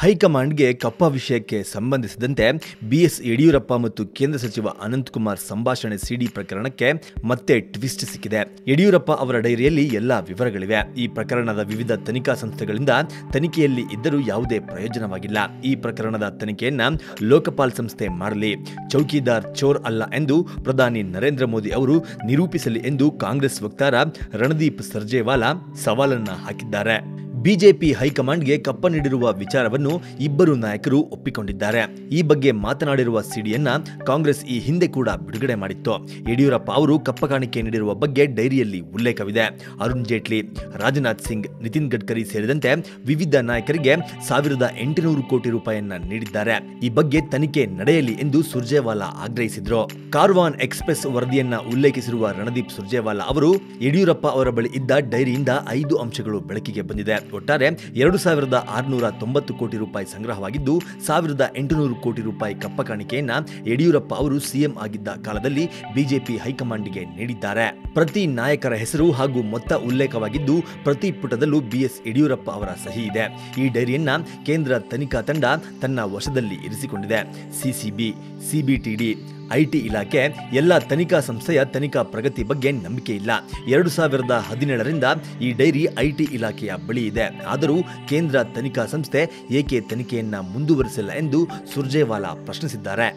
ಹೈಕಮಾಂಡ್ಗೆ ಕಪ್ಪ ವಿಷಯಕ್ಕೆ ಸಂಬಂಧಿಸಿದಂತೆ ಬಿಎಸ್ ಯಡಿಯೂರಪ್ಪ ಮತ್ತು ಕೇಂದ್ರ ಸಚಿವ ಅನಂತಕುಮಾರ್ ಸಂಭಾಷಣೆ ಸಿಡಿ ಪ್ರಕರಣಕ್ಕೆ ಮತ್ತೆ ಟ್ವಿಸ್ಟ್ ಸಿಕ್ಕಿದೆ. ಯಡಿಯೂರಪ್ಪ ಅವರ ಡೈರಿಯಲ್ಲಿ ಎಲ್ಲ ವಿವರಗಳಿವೆ. ಈ ಪ್ರಕರಣದ ವಿವಿಧ ತನಿಖಾ ಸಂಸ್ಥೆಗಳಿಂದ ತನಿಖೆಯಲ್ಲಿ ಇದ್ದರೂ ಯಾವುದೇ ಪ್ರಯೋಜನವಾಗಿಲ್ಲ. ಈ ಪ್ರಕರಣದ ತನಿಖೆಯನ್ನ ಲೋಕಪಾಲ್ ಸಂಸ್ಥೆ ಮಾಡಲಿ. ಚೌಕಿದಾರ್ ಚೋರ್ ಅಲ್ಲ ಎಂದು ಪ್ರಧಾನಿ ನರೇಂದ್ರ ಮೋದಿ ಅವರು ನಿರೂಪಿಸಲಿ ಎಂದು ಕಾಂಗ್ರೆಸ್ ವಕ್ತಾರ ರಣದೀಪ್ ಸರ್ಜೇವಾಲಾ ಸವಾಲನ್ನ ಹಾಕಿದ್ದಾರೆ. ಬಿಜೆಪಿ ಹೈಕಮಾಂಡ್ಗೆ ಕಪ್ಪ ನೀಡಿರುವ ವಿಚಾರವನ್ನು ಇಬ್ಬರು ನಾಯಕರು ಒಪ್ಪಿಕೊಂಡಿದ್ದಾರೆ. ಈ ಬಗ್ಗೆ ಮಾತನಾಡಿರುವ ಸಿಡಿಯನ್ನ ಕಾಂಗ್ರೆಸ್ ಈ ಹಿಂದೆ ಕೂಡ ಬಿಡುಗಡೆ ಮಾಡಿತ್ತು. ಯಡಿಯೂರಪ್ಪ ಅವರು ಕಪ್ಪ ಕಾಣಿಕೆ ನೀಡಿರುವ ಬಗ್ಗೆ ಡೈರಿಯಲ್ಲಿ ಉಲ್ಲೇಖವಿದೆ. ಅರುಣ್ ಜೇಟ್ಲಿ, ರಾಜನಾಥ್ ಸಿಂಗ್, ನಿತಿನ್ ಗಡ್ಕರಿ ಸೇರಿದಂತೆ ವಿವಿಧ ನಾಯಕರಿಗೆ ಸಾವಿರದ ಎಂಟುನೂರು ಕೋಟಿ ರೂಪಾಯಿಯನ್ನ ನೀಡಿದ್ದಾರೆ. ಈ ಬಗ್ಗೆ ತನಿಖೆ ನಡೆಯಲಿ ಎಂದು ಸುರ್ಜೇವಾಲಾ ಆಗ್ರಹಿಸಿದ್ರು. ಕಾರ್ವಾನ್ ಎಕ್ಸ್ಪ್ರೆಸ್ ವರದಿಯನ್ನ ಉಲ್ಲೇಖಿಸಿರುವ ರಣದೀಪ್ ಸುರ್ಜೇವಾಲಾ ಅವರು ಯಡಿಯೂರಪ್ಪ ಅವರ ಬಳಿ ಇದ್ದ ಡೈರಿಯಿಂದ ಐದು ಅಂಶಗಳು ಬೆಳಕಿಗೆ ಬಂದಿದೆ. ಒಟ್ಟಾರೆ ಎರಡು ಸಾವಿರದ ಆರುನೂರ ತೊಂಬತ್ತು ಕೋಟಿ ರೂಪಾಯಿ ಸಂಗ್ರಹವಾಗಿದ್ದು, ಸಾವಿರದ ಎಂಟುನೂರು ಕೋಟಿ ರೂಪಾಯಿ ಕಪ್ಪ ಕಾಣಿಕೆಯನ್ನ ಯಡಿಯೂರಪ್ಪ ಅವರು ಸಿಎಂ ಆಗಿದ್ದ ಕಾಲದಲ್ಲಿ ಬಿಜೆಪಿ ಹೈಕಮಾಂಡ್ಗೆ ನೀಡಿದ್ದಾರೆ. ಪ್ರತಿ ನಾಯಕರ ಹೆಸರು ಹಾಗೂ ಮೊತ್ತ ಉಲ್ಲೇಖವಾಗಿದ್ದು, ಪ್ರತಿ ಪುಟದಲ್ಲೂ ಬಿಎಸ್ ಯಡಿಯೂರಪ್ಪ ಅವರ ಸಹಿ ಇದೆ. ಈ ಡೈರಿಯನ್ನ ಕೇಂದ್ರ ತನಿಖಾ ತಂಡ ತನ್ನ ವಶದಲ್ಲಿ ಇರಿಸಿಕೊಂಡಿದೆ. ಸಿಸಿಬಿ, ಸಿಬಿಟಿಡಿ ಐಟಿ ಇಲಾಖೆ ಎಲ್ಲ ತನಿಖಾ ಸಂಸ್ಥೆಯ ತನಿಖಾ ಪ್ರಗತಿ ಬಗ್ಗೆ ನಂಬಿಕೆ ಇಲ್ಲ. ಎರಡು ಸಾವಿರದ ಹದಿನೇಳರಿಂದ ಈ ಡೈರಿ ಐಟಿ ಇಲಾಖೆಯ ಬಳಿ ಇದೆ. ಆದರೂ ಕೇಂದ್ರ ತನಿಖಾ ಸಂಸ್ಥೆ ಏಕೆ ತನಿಖೆಯನ್ನ ಮುಂದುವರಿಸಿಲ್ಲ ಎಂದು ಸುರ್ಜೇವಾಲಾ ಪ್ರಶ್ನಿಸಿದ್ದಾರೆ.